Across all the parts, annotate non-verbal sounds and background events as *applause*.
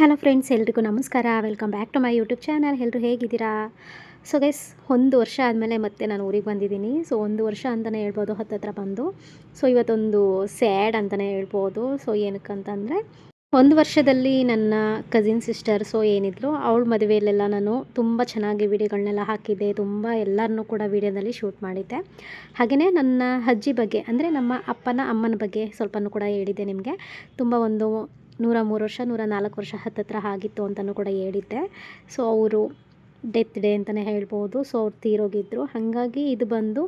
Hello friends, ಎಲ್ರಿಗೂ ನಮಸ್ಕಾರ. Welcome back to my YouTube channel ಎಲ್ಲರೂ ಹೇಗಿದ್ದೀರಾ? ಸೊ ಗೈಸ್ ಒಂದು ವರ್ಷ ಆದಮೇಲೆ ಮತ್ತೆ ನಾನು ಊರಿಗೆ ಬಂದಿದ್ದೀನಿ. ಸೊ ಒಂದು ವರ್ಷ ಅಂತಲೇ ಹೇಳ್ಬೋದು ಹತ್ತತ್ರ ಬಂದು. ಸೊ ಇವತ್ತೊಂದು ಸ್ಯಾಡ್ ಅಂತಲೇ ಹೇಳ್ಬೋದು. ಸೊ ಏನಕ್ಕಂತಂದರೆ, ಒಂದು ವರ್ಷದಲ್ಲಿ ನನ್ನ ಕಸಿನ್ ಸಿಸ್ಟರ್ ಸೊ ಏನಿದ್ಲು, ಅವಳ ಮದುವೆಯಲ್ಲೆಲ್ಲ ನಾನು ತುಂಬ ಚೆನ್ನಾಗಿ ವಿಡಿಯೋಗಳನ್ನೆಲ್ಲ ಹಾಕಿದ್ದೆ. ತುಂಬ ಎಲ್ಲರನ್ನೂ ಕೂಡ ವಿಡಿಯೋದಲ್ಲಿ ಶೂಟ್ ಮಾಡಿದ್ದೆ. ಹಾಗೆಯೇ ನನ್ನ ಅಜ್ಜಿ ಬಗ್ಗೆ, ಅಂದರೆ ನಮ್ಮ ಅಪ್ಪನ, ಅಮ್ಮನ ಬಗ್ಗೆ ಸ್ವಲ್ಪನೂ ಕೂಡ ಹೇಳಿದ್ದೆ ನಿಮಗೆ. ತುಂಬ ಒಂದು ನೂರ ಮೂರು ವರ್ಷ, ನೂರ ನಾಲ್ಕು ವರ್ಷ ಹತ್ತತ್ರ ಆಗಿತ್ತು ಅಂತಲೂ ಕೂಡ ಹೇಳಿದ್ದೆ. ಸೊ ಅವರು ಡೆತ್ ಡೇ ಅಂತಲೇ ಹೇಳ್ಬೋದು. ಸೊ ಅವ್ರು ತೀರೋಗಿದ್ದರು ಹಾಗಾಗಿ ಇದು ಬಂದು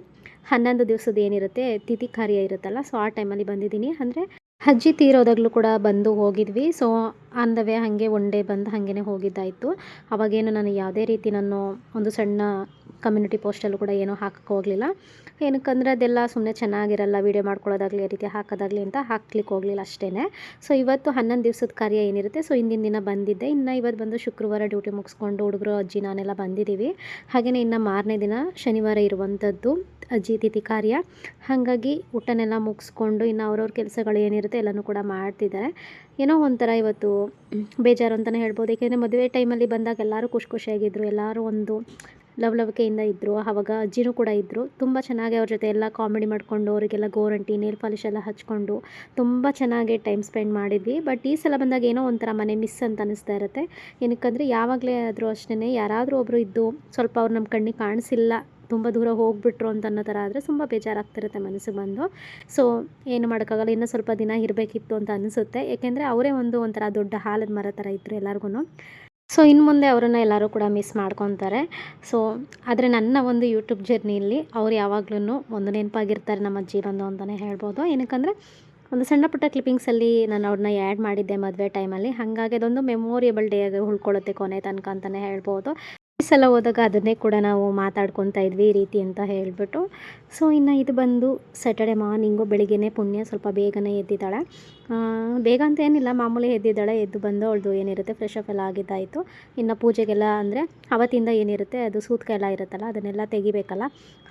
ಹನ್ನೊಂದು ದಿವಸದ ಏನಿರುತ್ತೆ, ತಿಥಿ ಕಾರ್ಯ ಇರುತ್ತಲ್ಲ ಸೊ ಆ ಟೈಮಲ್ಲಿ ಬಂದಿದ್ದೀನಿ. ಅಂದರೆ ಅಜ್ಜಿ ತೀರೋದಾಗಲೂ ಕೂಡ ಬಂದು ಹೋಗಿದ್ವಿ. ಸೊ ಆನ್ ದ ವೇ ಹಾಗೆ ಒನ್ ಡೇ ಬಂದು ಹಾಗೇ ಹೋಗಿದ್ದಾಯಿತು. ಅವಾಗೇನು ನಾನು ಯಾವುದೇ ರೀತಿ ನಾನು ಒಂದು ಸಣ್ಣ ಕಮ್ಯುನಿಟಿ ಪೋಸ್ಟಲ್ಲೂ ಕೂಡ ಏನೂ ಹಾಕಕ್ಕೆ ಹೋಗಲಿಲ್ಲ. ಏನಕ್ಕಂದರೆ ಅದೆಲ್ಲ ಸುಮ್ಮನೆ ಚೆನ್ನಾಗಿರಲ್ಲ ವೀಡಿಯೋ ಮಾಡ್ಕೊಳ್ಳೋದಾಗಲಿ ಈ ರೀತಿ ಹಾಕೋದಾಗಲಿ ಅಂತ ಹಾಕ್ಲಿಕ್ಕೆ ಹೋಗಲಿಲ್ಲ ಅಷ್ಟೇ ಸೊ ಇವತ್ತು ಹನ್ನೊಂದು ದಿವಸದ ಕಾರ್ಯ ಏನಿರುತ್ತೆ? ಸೊ ಹಿಂದಿನ ದಿನ ಬಂದಿದ್ದೆ. ಇನ್ನು ಇವತ್ತು ಬಂದು ಶುಕ್ರವಾರ ಡ್ಯೂಟಿ ಮುಗಿಸ್ಕೊಂಡು ಹುಡುಗರು, ಅಜ್ಜಿ, ನಾನೆಲ್ಲ ಬಂದಿದ್ದೀವಿ. ಹಾಗೆಯೇ ಇನ್ನು ಮಾರನೇ ದಿನ ಶನಿವಾರ ಇರುವಂಥದ್ದು ಅಜ್ಜಿ ತಿಥಿ ಕಾರ್ಯ. ಹಾಗಾಗಿ ಊಟನೆಲ್ಲ ಮುಗಿಸ್ಕೊಂಡು ಇನ್ನು ಅವ್ರವ್ರ ಕೆಲಸಗಳು ಏನಿರುತ್ತೆ ಎಲ್ಲನೂ ಕೂಡ ಮಾಡ್ತಿದ್ದಾರೆ. ಏನೋ ಒಂಥರ ಇವತ್ತು ಬೇಜಾರು ಅಂತಲೇ ಹೇಳ್ಬೋದು. ಏಕೆಂದರೆ ಮದುವೆ ಟೈಮಲ್ಲಿ ಬಂದಾಗ ಎಲ್ಲರೂ ಖುಷಿ ಖುಷಿಯಾಗಿದ್ದರು ಎಲ್ಲರೂ ಒಂದು ಲವ್ ಲವಿಕೆಯಿಂದ ಇದ್ದರು ಆವಾಗ ಅಜ್ಜಿನೂ ಕೂಡ ಇದ್ದರು ತುಂಬ ಚೆನ್ನಾಗಿ ಅವ್ರ ಜೊತೆ ಎಲ್ಲ ಕಾಮಿಡಿ ಮಾಡಿಕೊಂಡು, ಅವರಿಗೆಲ್ಲ ಗೋರಂಟಿ ನೇಲ್ ಪಾಲಿಶ್ ಎಲ್ಲ ಹಚ್ಕೊಂಡು ತುಂಬ ಚೆನ್ನಾಗಿ ಟೈಮ್ ಸ್ಪೆಂಡ್ ಮಾಡಿದ್ವಿ. ಬಟ್ ಈ ಸಲ ಬಂದಾಗ ಏನೋ ಒಂಥರ ಮನೆ ಮಿಸ್ ಅಂತ ಅನಿಸ್ತಾ ಇರುತ್ತೆ. ಏನಕ್ಕಂದರೆ ಯಾವಾಗಲೇ ಆದರೂ ಅಷ್ಟೇ ಯಾರಾದರೂ ಒಬ್ಬರು ಇದ್ದು ಸ್ವಲ್ಪ ಅವ್ರು ನಮ್ಮ ಕಣ್ಣಿಗೆ ಕಾಣಿಸಿಲ್ಲ. ತುಂಬ ದೂರ ಹೋಗ್ಬಿಟ್ರು ಅಂತ ಅನ್ನೋ ಥರ ಆದರೆ ತುಂಬ ಬೇಜಾರಾಗ್ತಿರುತ್ತೆ ಮನಸ್ಸಿಗೆ ಬಂದು. ಸೊ ಏನು ಮಾಡೋಕ್ಕಾಗಲ್ಲ, ಇನ್ನೂ ಸ್ವಲ್ಪ ದಿನ ಇರಬೇಕಿತ್ತು ಅಂತ ಅನಿಸುತ್ತೆ. ಏಕೆಂದರೆ ಅವರೇ ಒಂದು ಒಂಥರ ದೊಡ್ಡ ಹಾಲದ ಮರ ಥರ ಇದ್ದರು ಎಲ್ಲರಿಗೂ ಸೊ ಇನ್ನು ಮುಂದೆ ಅವರನ್ನು ಎಲ್ಲರೂ ಕೂಡ ಮಿಸ್ ಮಾಡ್ಕೊತಾರೆ. ಸೊ ಆದರೆ ನನ್ನ ಒಂದು ಯೂಟ್ಯೂಬ್ ಜರ್ನಿಯಲ್ಲಿ ಅವ್ರು ಯಾವಾಗ್ಲೂ ಒಂದು ನೆನಪಾಗಿರ್ತಾರೆ ನಮ್ಮ ಬಂದು ಅಂತಲೇ ಹೇಳ್ಬೋದು. ಏನಕ್ಕಂದರೆ, ಒಂದು ಸಣ್ಣ ಪುಟ್ಟ ಕ್ಲಿಪ್ಪಿಂಗ್ಸಲ್ಲಿ ನಾನು ಅವ್ರನ್ನ ಆ್ಯಡ್ ಮಾಡಿದ್ದೆ ಮದುವೆ ಟೈಮಲ್ಲಿ ಹಾಗಾಗಿ ಅದೊಂದು ಮೆಮೋರಿಯಬಲ್ ಡೇ ಆಗಿ ಉಳ್ಕೊಳ್ಳುತ್ತೆ ಕೊನೆ ತನಕ ಅಂತಲೇ ಹೇಳ್ಬೋದು. ಸಲ ಹೋದಾಗ ಅದನ್ನೇ ಕೂಡ ನಾವು ಮಾತಾಡ್ಕೊತಾ ಇದ್ವಿ ಈ ರೀತಿ ಅಂತ ಹೇಳಿಬಿಟ್ಟು. ಸೊ ಇನ್ನು ಇದು ಬಂದು ಸ್ಯಾಟರ್ಡೆ ಮಾರ್ನಿಂಗು ಬೆಳಿಗ್ಗೆ ಪುಣ್ಯ ಸ್ವಲ್ಪ ಬೇಗನೆ ಎದ್ದಿದ್ದಾಳೆ. ಬೇಗ ಅಂತ ಏನಿಲ್ಲ. ಮಾಮೂಲಿ ಎದ್ದಿದ್ದಾಳೆ, ಎದ್ದು ಬಂದು ಅವಳದು ಏನಿರುತ್ತೆ ಫ್ರೆಶ್ ಅಪ್ ಎಲ್ಲ ಆಗಿದ್ದಾಯಿತು. ಇನ್ನು ಪೂಜೆಗೆಲ್ಲ ಅಂದರೆ ಅವತ್ತಿಂದ ಏನಿರುತ್ತೆ, ಅದು ಸೂತ್ಕ ಎಲ್ಲ ಇರುತ್ತಲ್ಲ, ಅದನ್ನೆಲ್ಲ ತೆಗಿಬೇಕಲ್ಲ.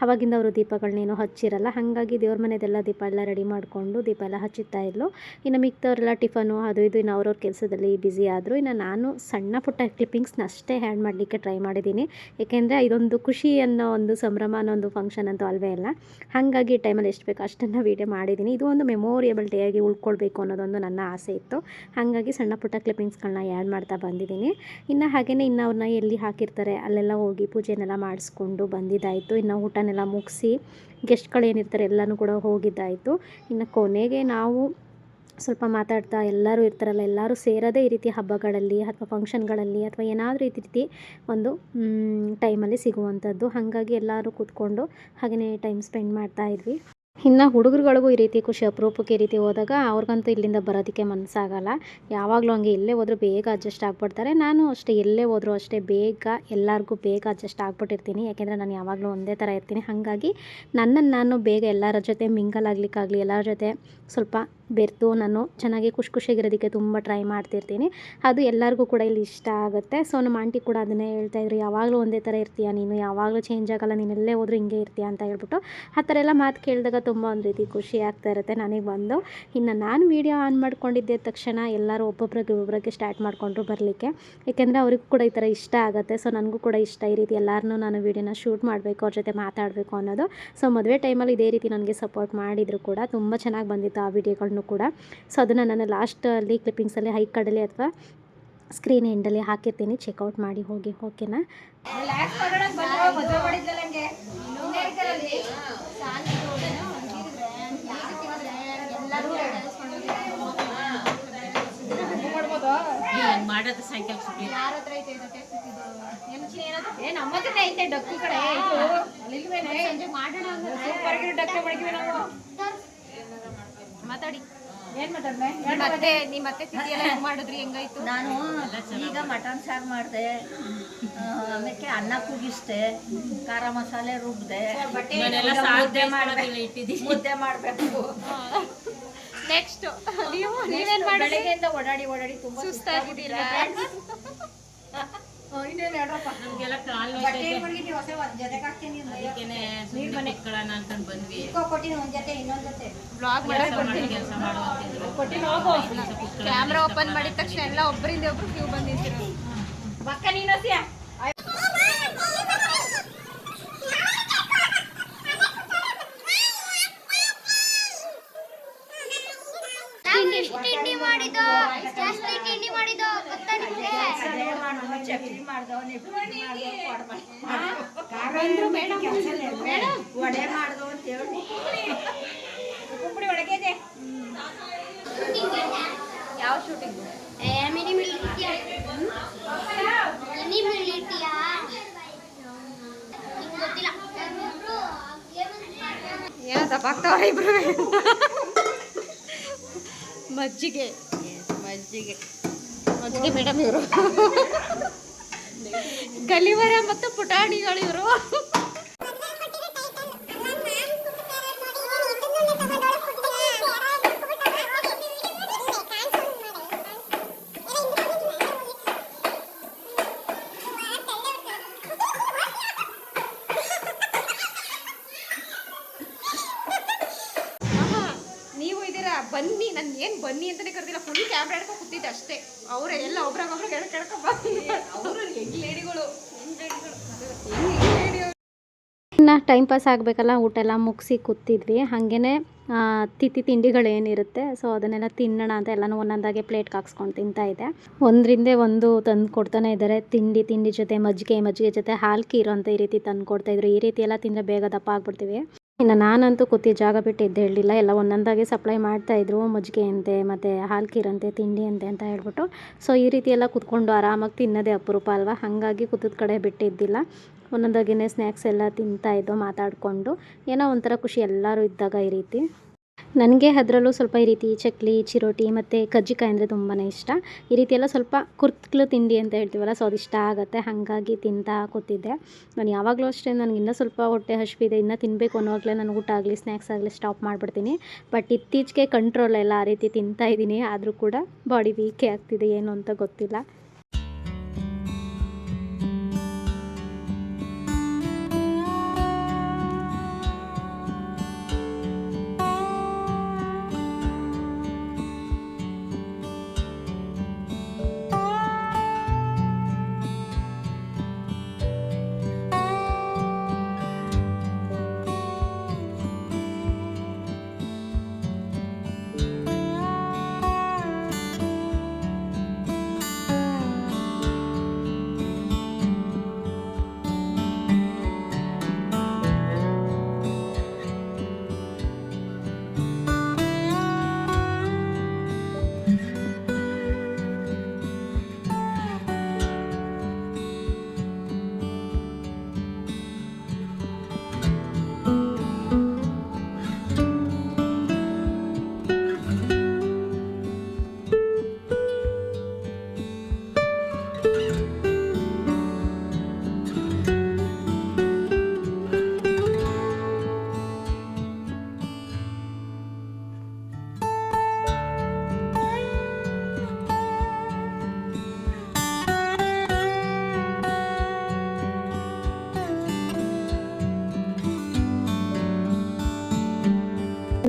ಅವಾಗಿಂದ ಅವರು ದೀಪಗಳನ್ನೇನು ಹಚ್ಚಿರಲ್ಲ. ಹಾಗಾಗಿ ದೇವ್ರ ಮನೆದೆಲ್ಲ ದೀಪ ಎಲ್ಲ ರೆಡಿ ಮಾಡಿಕೊಂಡು ದೀಪ ಎಲ್ಲ ಹಚ್ಚುತ್ತಾ ಇದ್ಲು. ಇನ್ನು ಮಿಕ್ತವರೆಲ್ಲ ಟಿಫನು ಅದು ಇದು ಇನ್ನು ಅವ್ರವ್ರ ಕೆಲಸದಲ್ಲಿ ಬ್ಯುಸಿ ಆದರು. ಇನ್ನು ನಾನು ಸಣ್ಣ ಪುಟ್ಟ ಕ್ಲಿಪ್ಪಿಂಗ್ಸ್ನ ಅಷ್ಟೇ ಹ್ಯಾಂಡ್ ಮಾಡಲಿಕ್ಕೆ ಟ್ರೈ ಮಾಡಿದ್ದೀನಿ. ಏಕೆಂದರೆ ಇದೊಂದು ಖುಷಿ ಅನ್ನೋ ಒಂದು ಸಂಭ್ರಮ ಅನ್ನೋ ಒಂದು ಫಂಕ್ಷನ್ ಅಂತೂ ಅಲ್ವೇ ಇಲ್ಲ. ಹಾಗಾಗಿ ಟೈಮಲ್ಲಿ ಎಷ್ಟು ಬೇಕು ಅಷ್ಟನ್ನು ವೀಡಿಯೋ ಮಾಡಿದ್ದೀನಿ. ಇದು ಒಂದು ಮೆಮೋರಿಯಬಲ್ ಡೇ ಆಗಿ ಉಳ್ಕೊಳ್ಬೇಕು ಅನ್ನೋದೊಂದು ನನ್ನ ಆಸೆ ಇತ್ತು. ಹಾಗಾಗಿ ಸಣ್ಣ ಪುಟ್ಟ ಕ್ಲಿಪ್ಪಿಂಗ್ಸ್ಗಳನ್ನ ಆ್ಯಡ್ ಮಾಡ್ತಾ ಬಂದಿದ್ದೀನಿ. ಇನ್ನು ಹಾಗೆಯೇ ಇನ್ನು ಅವ್ರನ್ನ ಎಲ್ಲಿ ಹಾಕಿರ್ತಾರೆ, ಅಲ್ಲೆಲ್ಲ ಹೋಗಿ ಪೂಜೆನೆಲ್ಲ ಮಾಡಿಸ್ಕೊಂಡು ಬಂದಿದ್ದಾಯಿತು. ಇನ್ನು ಊಟನೆಲ್ಲ ಮುಗಿಸಿ ಗೆಸ್ಟ್ಗಳು ಏನಿರ್ತಾರೆ ಎಲ್ಲನೂ ಕೂಡ ಹೋಗಿದ್ದಾಯಿತು. ಇನ್ನು ಕೊನೆಗೆ ನಾವು ಸ್ವಲ್ಪ ಮಾತಾಡ್ತಾ ಎಲ್ಲರೂ ಇರ್ತಾರಲ್ಲ, ಎಲ್ಲರೂ ಸೇರೋದೇ ಈ ರೀತಿ ಹಬ್ಬಗಳಲ್ಲಿ ಅಥವಾ ಫಂಕ್ಷನ್ಗಳಲ್ಲಿ ಅಥವಾ ಏನಾದರೂ ಈ ರೀತಿ ಒಂದು ಟೈಮಲ್ಲಿ ಸಿಗುವಂಥದ್ದು. ಹಾಗಾಗಿ ಎಲ್ಲರೂ ಕೂತ್ಕೊಂಡು ಹಾಗೆಯೇ ಟೈಮ್ ಸ್ಪೆಂಡ್ ಮಾಡ್ತಾ ಇದ್ವಿ. ಇನ್ನು ಹುಡುಗರುಗಳಿಗೂ ಈ ರೀತಿ ಖುಷಿ, ಅಪರೂಪಕ್ಕೆ ಈ ರೀತಿ ಹೋದಾಗ ಅವ್ರಿಗಂತೂ ಇಲ್ಲಿಂದ ಬರೋದಕ್ಕೆ ಮನಸ್ಸಾಗಲ್ಲ. ಯಾವಾಗಲೂ ಹಂಗೆ ಎಲ್ಲೇ ಹೋದರೂ ಬೇಗ ಅಡ್ಜಸ್ಟ್ ಆಗಿಬಿಡ್ತಾರೆ. ನಾನು ಅಷ್ಟೇ ಎಲ್ಲೇ ಹೋದರೂ ಅಷ್ಟೇ ಬೇಗ ಎಲ್ಲರಿಗೂ ಬೇಗ ಅಡ್ಜಸ್ಟ್ ಆಗಿಬಿಟ್ಟಿರ್ತೀನಿ. ಯಾಕೆಂದರೆ ನಾನು ಯಾವಾಗಲೂ ಒಂದೇ ಥರ ಇರ್ತೀನಿ. ಹಾಗಾಗಿ ನನ್ನನ್ನು ನಾನು ಬೇಗ ಎಲ್ಲರ ಜೊತೆ ಮಿಂಗಲ್ ಆಗಲಿಕ್ಕಾಗಲಿ, ಎಲ್ಲರ ಜೊತೆ ಸ್ವಲ್ಪ ಬೆರೆತು ನಾನು ಚೆನ್ನಾಗಿ ಖುಷಿ ಖುಷಿಯಾಗಿರೋದಕ್ಕೆ ತುಂಬ ಟ್ರೈ ಮಾಡ್ತಿರ್ತೀನಿ. ಅದು ಎಲ್ಲರಿಗೂ ಕೂಡ ಇಲ್ಲಿ ಇಷ್ಟ ಆಗುತ್ತೆ. ಸೊ ನಮ್ಮ ಆಂಟಿ ಕೂಡ ಅದನ್ನೇ ಹೇಳ್ತಾಯಿದ್ರು ಯಾವಾಗಲೂ ಒಂದೇ ಥರ ಇರ್ತೀಯ ನೀನು? ಯಾವಾಗಲೂ ಚೇಂಜ್ ಆಗಲ್ಲ, ನೀನು ಎಲ್ಲೇ ಹೋದರೂ ಹಿಂಗೆ ಇರ್ತೀಯ? ಅಂತ ಹೇಳ್ಬಿಟ್ಟು ಆ ಥರ ಎಲ್ಲ ಮಾತು ಕೇಳಿದಾಗ ತುಂಬ ಒಂದು ರೀತಿ ಖುಷಿ ಆಗ್ತಾ ಇರುತ್ತೆ ನನಗೆ ಬಂದು. ಇನ್ನು ನಾನು ವೀಡಿಯೋ ಆನ್ ಮಾಡ್ಕೊಂಡಿದ್ದೆ ತಕ್ಷಣ ಎಲ್ಲರೂ ಒಬ್ಬೊಬ್ರಿಗೆ ಒಬ್ಬೊಬ್ಬರಿಗೆ ಸ್ಟಾರ್ಟ್ ಮಾಡಿಕೊಂಡ್ರು ಬರಲಿಕ್ಕೆ. ಏಕೆಂದರೆ ಅವ್ರಿಗೂ ಕೂಡ ಈ ಥರ ಇಷ್ಟ ಆಗುತ್ತೆ. ಸೊ ನನಗೂ ಕೂಡ ಇಷ್ಟ ಈ ರೀತಿ ಎಲ್ಲರನ್ನೂ ನಾನು ವೀಡಿಯೋನ ಶೂಟ್ ಮಾಡಬೇಕು, ಅವ್ರ ಜೊತೆ ಮಾತಾಡಬೇಕು ಅನ್ನೋದು. ಸೊ ಮದುವೆ ಟೈಮಲ್ಲಿ ಇದೇ ರೀತಿ ನನಗೆ ಸಪೋರ್ಟ್ ಮಾಡಿದರು ಕೂಡ ತುಂಬ ಚೆನ್ನಾಗಿ ಬಂದಿತ್ತು ಆ ವಿಡಿಯೋಗಳನ್ನೂ ಕೂಡ. ಸೊ ಅದನ್ನು ನಾನು ಲಾಸ್ಟಲ್ಲಿ ಕ್ಲಿಪ್ಪಿಂಗ್ಸಲ್ಲಿ ಹೈ ಕಡಲೆ ಅಥವಾ ಸ್ಕ್ರೀನ್ ಎಂಡಲ್ಲಿ ಹಾಕಿರ್ತೀನಿ. ಚೆಕ್ಔಟ್ ಮಾಡಿ ಹೋಗಿ ಓಕೆನಾ ಮಾಡೋದು ಸೈಕಲ್ ಸುಟ್ಟಿ ಏ ನಮ್ಮ ಹತ್ರನೇ ಐತೆ ಡಕ್ಕಿ ಕಡೆ. ಇದು ಮಾಡೋಣ ಸೂಪರ್ ಆಗಿರೋ ಡಕ್ಕೆ ಮಡಗಿವೆ ನಾವು. ಮತ್ತೆ ನಿಮ್ಮ ಮತ್ತೆ ತಿಥಿ ಎಲ್ಲ ಹೆಂಗ್ ಮಾಡಿದ್ರಿ? ಹೆಂಗಾಯ್ತು? ನಾನು ಈಗ ಮಟನ್ ಸಾರು ಮಾಡಿದೆ. ಅದಕ್ಕೆ ಅನ್ನ ಕುಗಿಸ್ದೆ ಖಾರ ಮಸಾಲೆ ರುಬ್ದೆ. ಮುದ್ದೆ ಇಟ್ಟಿದ್ದೀನಿ ಮುದ್ದೆ ಮಾಡಬೇಕು. ನೆಕ್ಸ್ಟ್ ನೀವು ನೀವೇನ್ ಮಾಡಿ ಬೆಳಗ್ಗೆಯಿಂದ ಓಡಾಡಿ ಓಡಾಡಿ ತುಂಬಾ ಸುಸ್ತಾಗಿದ್ದೀರಾ? *laughs* ನಮ್ಗೆಲ್ಲ ಕಾಲ್ ಅದಕ್ಕೇನೆ ಸುಮ್ಮನೆ ಕುತ್ಕೊಳ್ಳೋಣ ಅನ್ಕೊಂಡ್ ಬಂದ್ವಿ. ಬ್ಲಾಗ್ ಕೆಲಸ ಮಾಡಿ ಕೆಲಸ ಮಾಡು ಅಂತಿದ್ರು ಕೊಟ್ಟಿನ ಹೋಗು. ಐದ್ ನಿಮಿಷ ಕ್ಯಾಮ್ರಾ ಓಪನ್ ಮಾಡಿದ ತಕ್ಷಣ ಎಲ್ಲ ಒಬ್ಬರಿಂದ ಒಬ್ರು ಕ್ಯೂ ಬಂದಿರ್ತೀರ ಬಕ್ಕ ನೀನು ಹಸಿಯ ತಿಂಡಿ ಮಾಡಿದ್ದು ಜಾಸ್ತಿ ತಿಂಡಿ ಮಾಡಿದ್ದು ಗೊತ್ತಾ ನಿಮ್ಗೆ ಅದೇ ಮಾಡೋಣ ಚಕ್ಲಿ ವಡೆ ಮಾಡ್ದವ ಅಂತ ಹೇಳಿ ಕುಪ್ಪಡಿ ಒಳಗಿದೆ ಯಾವ ಶೂಟಿಂಗ್ ಏನೋ ತಪ್ಪಾಗ್ತಾವ್ರೆ ಇಬ್ರು? ಮಜ್ಜಿಗೆ ಮಜ್ಜಿಗೆ. ಮಜ್ಜಿಗೆ ಮೇಡಮ್ ಇವರು. ಗಲಿವರ ಮತ್ತು ಪುಟಾಣಿಗಳು ಇವರು ನೀವು ಇದೀರಾ ಬನ್ನಿ ನನ್ ಏನ್ ಬನ್ನಿ ಅಂತಾನೆ ಕರೆದಿಲ್ಲ. ಫುಲ್ ಕ್ಯಾಮ್ರಾ ಹಿಡ್ಕೊ ಕೂತಿದ್ದೆ ಅಷ್ಟೇ. ಅವರೇ ಎಲ್ಲ ಒಬ್ರಾಗ ಒಬ್ರಿಗೆ ಎಳ್ಕ ಎಳ್ಕೊಂಡ್ ಬಂದು ಅವರು ಹೆಂಗ್ ಲೇಡಿಗಳು. ಹೆಂಗ್ ಲೇಡಿಗಳು. ಹೆಂಗ್ ಲೇಡಿ ಇನ್ನು ಟೈಮ್ ಪಾಸ್ ಆಗಬೇಕಲ್ಲ ಊಟ ಎಲ್ಲ ಮುಗಿಸಿ ಕೂತಿದ್ವಿ. ಹಾಗೇ ತಿಥಿ ತಿಂಡಿಗಳೇನಿರುತ್ತೆ ಸೊ ಅದನ್ನೆಲ್ಲ ತಿನ್ನೋಣ ಅಂತ ಎಲ್ಲನೂ ಒಂದೊಂದಾಗೆ ಪ್ಲೇಟ್ಗೆ ಹಾಕ್ಸ್ಕೊಂಡು ತಿಂತಾ ಇದೆ ಒಂದರಿಂದೇ ಒಂದು ತಂದು ಕೊಡ್ತಾನೆ ಇದ್ದಾರೆ ತಿಂಡಿ ತಿಂಡಿ ಜೊತೆ ಮಜ್ಜಿಗೆ ಮಜ್ಜಿಗೆ ಜೊತೆ ಹಾಲು ಕೀರು ಅಂತ ಈ ರೀತಿ ತಂದು ಕೊಡ್ತಾಯಿದ್ರು ಈ ರೀತಿ ಎಲ್ಲ ತಿಂದರೆ ಬೇಗ ದಪ್ಪ ಆಗ್ಬಿಡ್ತೀವಿ. ಇನ್ನು ನಾನಂತೂ ಕೂತಿ ಜಾಗ ಬಿಟ್ಟು ಇದ್ದು ಹೇಳಲಿಲ್ಲ. ಎಲ್ಲ ಒಂದೊಂದಾಗಿ ಸಪ್ಲೈ ಮಾಡ್ತಾಯಿದ್ರು ಮಜ್ಜಿಗೆ ಅಂತೆ, ಮತ್ತು ಹಾಲು ಕೀರಂತೆ ತಿಂಡಿ ಅಂತೆ ಅಂತ ಹೇಳ್ಬಿಟ್ಟು. ಸೊ ಈ ರೀತಿ ಎಲ್ಲ ಕುತ್ಕೊಂಡು ಆರಾಮಾಗಿ ತಿನ್ನೋದೇ ಅಪರೂಪ ಅಲ್ವಾ? ಹಾಗಾಗಿ ಕೂತದ ಕಡೆ ಬಿಟ್ಟಿದ್ದಿಲ್ಲ ಒಂದೊಂದಾಗಿನೇ ಸ್ನ್ಯಾಕ್ಸ್ ಎಲ್ಲ ತಿಂತಾಯಿದ್ದು ಮಾತಾಡಿಕೊಂಡು ಏನೋ ಒಂಥರ ಖುಷಿ ಎಲ್ಲರೂ ಇದ್ದಾಗ ಈ ರೀತಿ. ನನಗೆ ಅದರಲ್ಲೂ ಸ್ವಲ್ಪ ಈ ರೀತಿ ಚಕ್ಲಿ, ಚಿರೋಟಿ ಮತ್ತು ಕಜ್ಜಿಕಾಯಿ ಅಂದರೆ ತುಂಬಾ ಇಷ್ಟ. ಈ ರೀತಿ ಎಲ್ಲ ಸ್ವಲ್ಪ ಕುರ್ತ್ಕ್ಲು ತಿಂಡಿ ಅಂತ ಹೇಳ್ತೀವಲ್ಲ, ಸೊ ಅದು ಇಷ್ಟ ಆಗುತ್ತೆ. ಹಾಗಾಗಿ ತಿಂತಾ ಕೂತಿದ್ದೆ. ನಾನು ಯಾವಾಗಲೂ ಅಷ್ಟೇ, ನನಗೆ ಇನ್ನೂ ಸ್ವಲ್ಪ ಹೊಟ್ಟೆ ಹಸಿವಿದೆ, ಇನ್ನೂ ತಿನ್ನಬೇಕು ಅನ್ನೋವಾಗಲೇ ನಾನು ಊಟ ಆಗಲಿ ಸ್ನ್ಯಾಕ್ಸ್ ಆಗಲಿ ಸ್ಟಾಪ್ ಮಾಡಿಬಿಡ್ತೀನಿ. ಬಟ್ ಇತ್ತೀಚೆಗೆ ಕಂಟ್ರೋಲ್ ಎಲ್ಲ ಆ ರೀತಿ ತಿಂತಾ ಇದ್ದೀನಿ. ಆದರೂ ಕೂಡ ಬಾಡಿ ವೀಕೇ ಆಗ್ತಿದೆ, ಏನು ಅಂತ ಗೊತ್ತಿಲ್ಲ.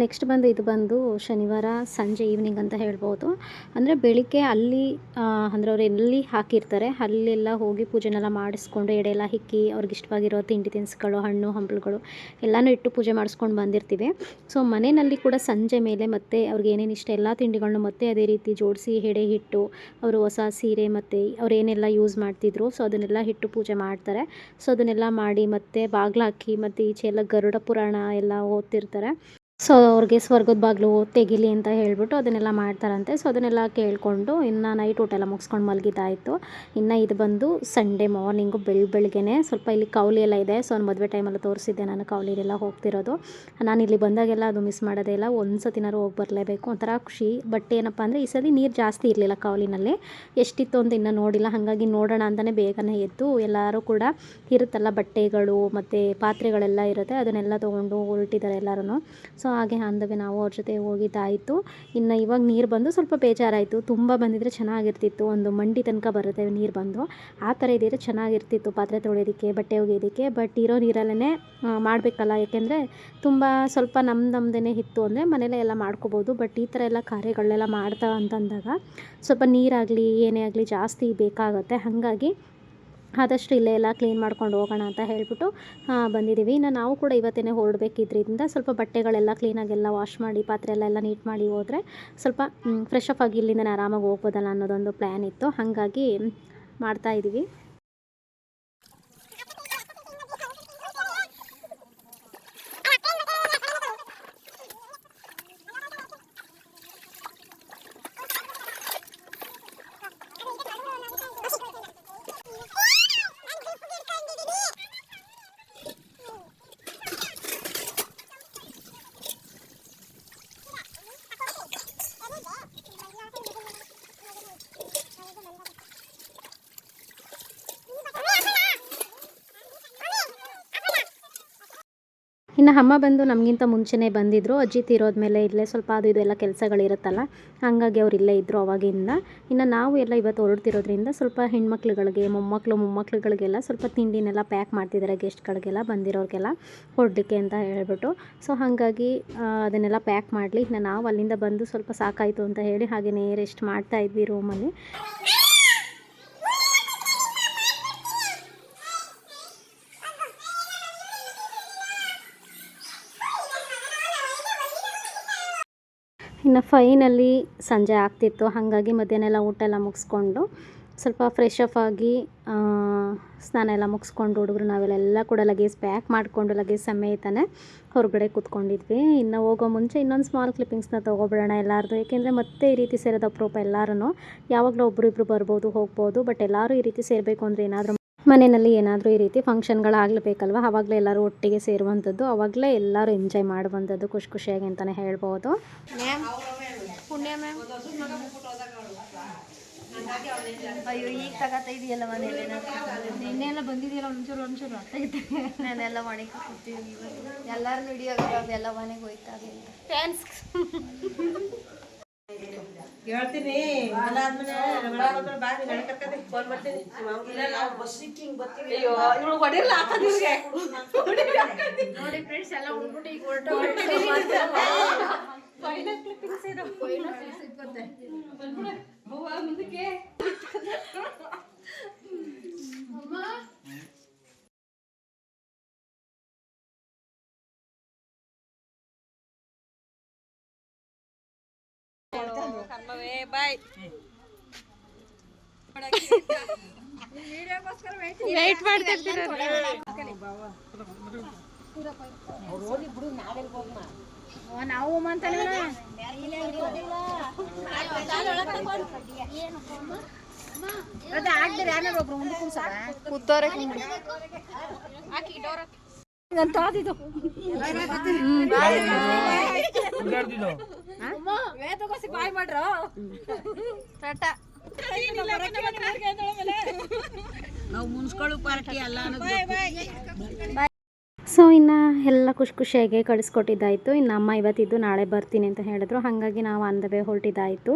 ನೆಕ್ಸ್ಟ್ ಬಂದು ಇದು ಬಂದು ಶನಿವಾರ ಸಂಜೆ ಈವ್ನಿಂಗ್ ಅಂತ ಹೇಳ್ಬೋದು. ಅಂದರೆ ಬೆಳಿಗ್ಗೆ ಅಲ್ಲಿ ಅಂದರೆ ಅವ್ರು ಎಲ್ಲಿ ಹಾಕಿರ್ತಾರೆ, ಅಲ್ಲೆಲ್ಲ ಹೋಗಿ ಪೂಜೆನೆಲ್ಲ ಮಾಡಿಸ್ಕೊಂಡು ಎಡೆ ಎಲ್ಲ ಹಿಕ್ಕಿ ಅವ್ರಿಗೆ ಇಷ್ಟವಾಗಿರೋ ತಿಂಡಿ ತಿನಿಸುಗಳು, ಹಣ್ಣು, ಹಂಪಲುಗಳು ಎಲ್ಲನೂ ಇಟ್ಟು ಪೂಜೆ ಮಾಡಿಸ್ಕೊಂಡು ಬಂದಿರ್ತೀವಿ. ಸೊ ಮನೆಯಲ್ಲಿ ಕೂಡ ಸಂಜೆ ಮೇಲೆ ಮತ್ತೆ ಅವ್ರಿಗೆ ಏನೇನು ಇಷ್ಟ ಎಲ್ಲ ತಿಂಡಿಗಳನ್ನು ಮತ್ತೆ ಅದೇ ರೀತಿ ಜೋಡಿಸಿ ಎಡೆ ಹಿಟ್ಟು, ಅವರು ಹೊಸ ಸೀರೆ ಮತ್ತು ಅವ್ರು ಏನೆಲ್ಲ ಯೂಸ್ ಮಾಡ್ತಿದ್ರು ಸೊ ಅದನ್ನೆಲ್ಲ ಹಿಟ್ಟು ಪೂಜೆ ಮಾಡ್ತಾರೆ. ಸೊ ಅದನ್ನೆಲ್ಲ ಮಾಡಿ ಮತ್ತೆ ಬಾಗ್ಲಾಕಿ ಮತ್ತು ಈಚೆ ಎಲ್ಲ ಗರುಡ ಪುರಾಣ ಎಲ್ಲ ಓದ್ತಿರ್ತಾರೆ. ಸೊ ಅವ್ರಿಗೆ ಸ್ವರ್ಗದ ಬಾಗಿಲು ತೆಗಿಲಿ ಅಂತ ಹೇಳಿಬಿಟ್ಟು ಅದನ್ನೆಲ್ಲ ಮಾಡ್ತಾರಂತೆ. ಸೊ ಅದನ್ನೆಲ್ಲ ಕೇಳಿಕೊಂಡು ಇನ್ನು ನೈಟ್ ಊಟ ಎಲ್ಲ ಮುಗಿಸ್ಕೊಂಡು ಮಲಗಿದ್ದಾಯಿತು. ಇನ್ನು ಇದು ಬಂದು ಸಂಡೇ ಮಾರ್ನಿಂಗು ಬೆಳ, ಬೆಳಗ್ಗೆನೆ ಸ್ವಲ್ಪ ಇಲ್ಲಿ ಕೌಲಿ ಎಲ್ಲ ಇದೆ. ಸೊ ಮದುವೆ ಟೈಮಲ್ಲಿ ತೋರಿಸಿದ್ದೆ ನಾನು ಕೌಲಿಲೆಲ್ಲ ಹೋಗ್ತಿರೋದು. ನಾನು ಇಲ್ಲಿ ಬಂದಾಗೆಲ್ಲ ಅದು ಮಿಸ್ ಮಾಡೋದೇ ಇಲ್ಲ. ಒಂದು ಸತಿನಾರು ಹೋಗಿ ಬರಲೇಬೇಕು. ಒಂಥರ ಖುಷಿ. ಬಟ್ ಏನಪ್ಪ ಅಂದರೆ ಈ ಸಲ ನೀರು ಜಾಸ್ತಿ ಇರಲಿಲ್ಲ ಕೌಲಿನಲ್ಲಿ. ಎಷ್ಟಿತ್ತು ಅಂತ ಇನ್ನೂ ನೋಡಿಲ್ಲ. ಹಾಗಾಗಿ ನೋಡೋಣ ಅಂತಲೇ ಬೇಗನೆ ಎದ್ದು ಎಲ್ಲರೂ ಕೂಡ ಇರುತ್ತಲ್ಲ ಬಟ್ಟೆಗಳು ಮತ್ತು ಪಾತ್ರೆಗಳೆಲ್ಲ ಇರುತ್ತೆ. ಅದನ್ನೆಲ್ಲ ತೊಗೊಂಡು ಹೊರಟಿದ್ದಾರೆ ಎಲ್ಲರೂ ಸೊ ಹಾಗೆ ಅಂದವೆ ನಾವು ಅವ್ರ ಜೊತೆ ಹೋಗಿದ್ದಾಯಿತು. ಇನ್ನು ಇವಾಗ ನೀರು ಬಂದು ಸ್ವಲ್ಪ ಬೇಜಾರಾಯಿತು. ತುಂಬ ಬಂದಿದ್ದರೆ ಚೆನ್ನಾಗಿರ್ತಿತ್ತು. ಒಂದು ಮಂಡಿ ತನಕ ಬರುತ್ತೆ ನೀರು ಬಂದು. ಆ ಥರ ಇದ್ದಿದ್ರೆ ಚೆನ್ನಾಗಿರ್ತಿತ್ತು ಪಾತ್ರೆ ತೊಳೆಯೋದಕ್ಕೆ, ಬಟ್ಟೆ ಒಗೆಯೋದಕ್ಕೆ. ಬಟ್ ಇರೋ ನೀರಲ್ಲೇ ಮಾಡಬೇಕಲ್ಲ. ಯಾಕೆಂದರೆ ತುಂಬ ಸ್ವಲ್ಪ ನಮ್ಮ ಇತ್ತು ಅಂದರೆ ಮನೆಯಲ್ಲೇ ಎಲ್ಲ ಮಾಡ್ಕೋಬೋದು. ಬಟ್ ಈ ಥರ ಎಲ್ಲ ಕಾರ್ಯಗಳನ್ನೆಲ್ಲ ಮಾಡ್ತಾ ಅಂತಂದಾಗ ಸ್ವಲ್ಪ ನೀರಾಗಲಿ, ಏನೇ ಆಗಲಿ ಜಾಸ್ತಿ ಬೇಕಾಗುತ್ತೆ. ಹಾಗಾಗಿ ಆದಷ್ಟು ಇಲ್ಲೇ ಎಲ್ಲ ಕ್ಲೀನ್ ಮಾಡ್ಕೊಂಡು ಹೋಗೋಣ ಅಂತ ಹೇಳ್ಬಿಟ್ಟು ಬಂದಿದ್ದೀವಿ. ಇನ್ನು ನಾವು ಕೂಡ ಇವತ್ತೇ ಹೊರಡಬೇಕಿದ್ರಿಂದ ಸ್ವಲ್ಪ ಬಟ್ಟೆಗಳೆಲ್ಲ ಕ್ಲೀನಾಗೆಲ್ಲ ವಾಶ್ ಮಾಡಿ, ಪಾತ್ರೆ ಎಲ್ಲ ಎಲ್ಲ ನೀಟ್ ಮಾಡಿ ಹೋದರೆ ಸ್ವಲ್ಪ ಫ್ರೆಶ್ ಅಪ್ ಆಗಿ ಇಲ್ಲಿಂದ ಆರಾಮಾಗಿ ಹೋಗ್ಬೋದಲ್ಲ ಅನ್ನೋದೊಂದು ಪ್ಲ್ಯಾನ್ ಇತ್ತು. ಹಾಗಾಗಿ ಮಾಡ್ತಾ ಇನ್ನು ಅಮ್ಮ ಬಂದು ನಮಗಿಂತ ಮುಂಚೆನೇ ಬಂದಿದ್ದರು ಅಜ್ಜಿ ತೀರೋದ್ಮೇಲೆ ಇಲ್ಲೇ ಸ್ವಲ್ಪ ಅದು ಇದು ಎಲ್ಲ ಕೆಲಸಗಳಿರುತ್ತಲ್ಲ, ಹಾಗಾಗಿ ಅವ್ರು ಇಲ್ಲೇ ಇದ್ದರು ಅವಾಗಿಂದ. ಇನ್ನು ನಾವು ಎಲ್ಲ ಇವತ್ತು ಹೊರಡ್ತಿರೋದ್ರಿಂದ ಸ್ವಲ್ಪ ಹೆಣ್ಮಕ್ಳುಗಳಿಗೆ ಮೊಮ್ಮಕ್ಕಳು ಮೊಮ್ಮಕ್ಳುಗಳಿಗೆಲ್ಲ ಸ್ವಲ್ಪ ತಿಂಡಿನೆಲ್ಲ ಪ್ಯಾಕ್ ಮಾಡ್ತಿದ್ದಾರೆ ಗೆಸ್ಟ್ಗಳಿಗೆಲ್ಲ, ಬಂದಿರೋರಿಗೆಲ್ಲ ಕೊಡಲಿಕ್ಕೆ ಅಂತ ಹೇಳಿಬಿಟ್ಟು. ಸೊ, ಹಾಗಾಗಿ ಅದನ್ನೆಲ್ಲ ಪ್ಯಾಕ್ ಮಾಡಲಿ. ಇನ್ನು ನಾವು ಅಲ್ಲಿಂದ ಬಂದು ಸ್ವಲ್ಪ ಸಾಕಾಯಿತು ಅಂತ ಹೇಳಿ ಹಾಗೆಯೇ ರೆಸ್ಟ್ ಮಾಡ್ತಾ ಇದ್ವಿ ರೂಮಲ್ಲಿ ಇನ್ನು ಫೈನಲ್ಲಿ ಸಂಜೆ ಆಗ್ತಿತ್ತು. ಹಾಗಾಗಿ ಮಧ್ಯಾಹ್ನ ಎಲ್ಲ ಊಟ ಎಲ್ಲ ಮುಗಿಸ್ಕೊಂಡು ಸ್ವಲ್ಪ ಫ್ರೆಶ್ ಅಪ್ ಆಗಿ ಸ್ನಾನ ಎಲ್ಲ ಮುಗಿಸ್ಕೊಂಡು ಹುಡುಗರು ನಾವೆಲ್ಲ ಕೂಡ ಲಗೇಜ್ ಪ್ಯಾಕ್ ಮಾಡಿಕೊಂಡು ಲಗೇಜ್ ಸಮೇತನೇ ಹೊರಗಡೆ ಕೂತ್ಕೊಂಡಿದ್ವಿ. ಇನ್ನು ಹೋಗೋ ಮುಂಚೆ ಇನ್ನೊಂದು ಸ್ಮಾಲ್ ಕ್ಲಿಪ್ಪಿಂಗ್ಸ್ನ ತೊಗೊಬಿಡೋಣ ಎಲ್ಲರದು. ಏಕೆಂದರೆ ಮತ್ತೆ ಈ ರೀತಿ ಸೇರೋದು ಅಪರೂಪ ಎಲ್ಲರೂ ಯಾವಾಗಲೂ ಒಬ್ಬರಿಬ್ರು ಬರ್ಬೋದು, ಹೋಗ್ಬೋದು ಬಟ್ ಎಲ್ಲರೂ ಈ ರೀತಿ ಸೇರಬೇಕು ಅಂದರೆ ಏನಾದರೂ ಮನೆಯಲ್ಲಿ ಏನಾದರೂ ಈ ರೀತಿ ಫಂಕ್ಷನ್ಗಳಾಗಲೇಬೇಕಲ್ವ ಆವಾಗಲೇ ಎಲ್ಲರೂ ಒಟ್ಟಿಗೆ ಸೇರುವಂಥದ್ದು ಆವಾಗಲೇ ಎಲ್ಲರೂ ಎಂಜಾಯ್ ಮಾಡುವಂಥದ್ದು ಖುಷಿ ಖುಷಿಯಾಗಿ ಅಂತಲೇ ಹೇಳ್ಬೋದು. ಅಯ್ಯೋ ಈಗ ತಗತ ಇದೆಯಲ್ಲ ಮನೇಲಿ ನಿನ್ನೆಲ್ಲ ಬಂದಿದೆಯಲ್ಲ ಒಂಚೂರು ಒಂಚೂರು ಅರ್ಥ ನಾನೆಲ್ಲ ಮನೆಗೆ ಕೂತೀವಿ ಎಲ್ಲರೂ ಹಿಡಿಯೋದು ಎಲ್ಲ ಮನೆಗೆ ಹೋಯ್ತಾ ಅಂತ. ಫ್ಯಾನ್ಸ್ ಹೇಳ್ತೀನಿ. ಬಾ ನೀನ್ ಫೋನ್ ಮಾಡ್ತೀನಿ. ನಿಮ್ಮ. ಅಯ್ಯೋ ಇವಳು ಹೊಡಿರ್ಲ ಹಾಕೋದು ಇವ್ರಿಗೆ. ನೋಡಿ ಫ್ರೆಂಡ್ಸ್ ಎಲ್ಲ ಉಂಡ್ಬಿಟ್ಟು ಈಗ ವೇಟ್ ಮಾಡ್ತಿರ್ತೀರ ನಾವು ಅಂತಾನೆ ಅದೇ ಆಗ್ದಿರ ಯಾರು ಒಬ್ರು ಮುಂದೆ ಕೂರ್ಸಾರ ಕೂತೋರೆ ಹಾಕಿ ಡೋರ್ ಅಂತ ಬಾಯ್ ಮಾಡ್ರು ಟಾಟಾ ನಾವು ಮುನ್ಸ್ಕೊಳ್ಳೋ ಪಾರ್ಟಿ ಅಲ್ಲ ಅನ್ನೋದು ಸೊ ಇನ್ನು ಎಲ್ಲ ಖುಷಿ ಖುಷಿಯಾಗಿ ಕಳಿಸ್ಕೊಟ್ಟಿದ್ದಾಯಿತು. ಇನ್ನು ಅಮ್ಮ ಇವತ್ತಿದ್ದು ನಾಳೆ ಬರ್ತೀನಿ ಅಂತ ಹೇಳಿದ್ರು. ಹಾಗಾಗಿ ನಾವು ಅಂದವೇ ಹೊರಟಿದ್ದಾಯಿತು.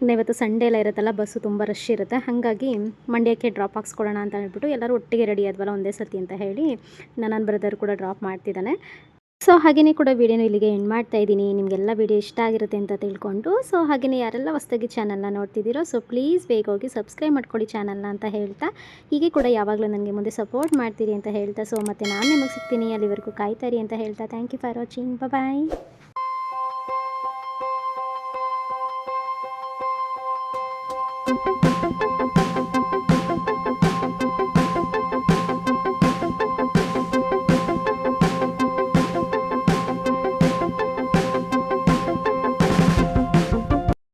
ಇನ್ನು ಇವತ್ತು ಸಂಡೇ ಎಲ್ಲ ಇರುತ್ತಲ್ಲ ಬಸ್ಸು ತುಂಬ ರಶ್ ಇರುತ್ತೆ. ಹಾಗಾಗಿ ಮಂಡ್ಯಕ್ಕೆ ಡ್ರಾಪ್ ಹಾಕ್ಸ್ಕೊಳ್ಳೋಣ ಅಂತ ಹೇಳ್ಬಿಟ್ಟು ಎಲ್ಲರೂ ಒಟ್ಟಿಗೆ ರೆಡಿ ಆದ್ವಲ್ಲ ಒಂದೇ ಸತಿ ಅಂತ ಹೇಳಿ ನನ್ನ ಬ್ರದರ್ ಕೂಡ ಡ್ರಾಪ್ ಮಾಡ್ತಿದ್ದಾನೆ. ಸೊ ಹಾಗೆಯೇ ಕೂಡ ವಿಡಿಯೋನ ಇಲ್ಲಿಗೆ ಎಂಡ್ ಮಾಡ್ತಾ ಇದ್ದೀನಿ. ನಿಮಗೆಲ್ಲ ವಿಡಿಯೋ ಇಷ್ಟ ಆಗಿರುತ್ತೆ ಅಂತ ತಿಳ್ಕೊಂಡು, ಸೊ ಹಾಗೆಯೇ ಯಾರೆಲ್ಲ ಹೊಸದಾಗಿ ಚಾನಲ್ನ ನೋಡ್ತಿದ್ದೀರೋ, ಸೊ ಪ್ಲೀಸ್ ಬೇಗ ಹೋಗಿ ಸಬ್ಸ್ಕ್ರೈಬ್ ಮಾಡ್ಕೊಳ್ಳಿ ಚಾನಲ್ನ ಅಂತ ಹೇಳ್ತಾ, ಹೀಗೆ ಕೂಡ ಯಾವಾಗಲೂ ನನಗೆ ಮುಂದೆ ಸಪೋರ್ಟ್ ಮಾಡ್ತೀರಿ ಅಂತ ಹೇಳ್ತಾ, ಸೊ ಮತ್ತೆ ನಾನು ನಿಮಗೆ ಸಿಗ್ತೀನಿ, ಅಲ್ಲಿವರೆಗೂ ಕಾಯ್ತಾರಿ ಅಂತ ಹೇಳ್ತಾ thank you for watching bye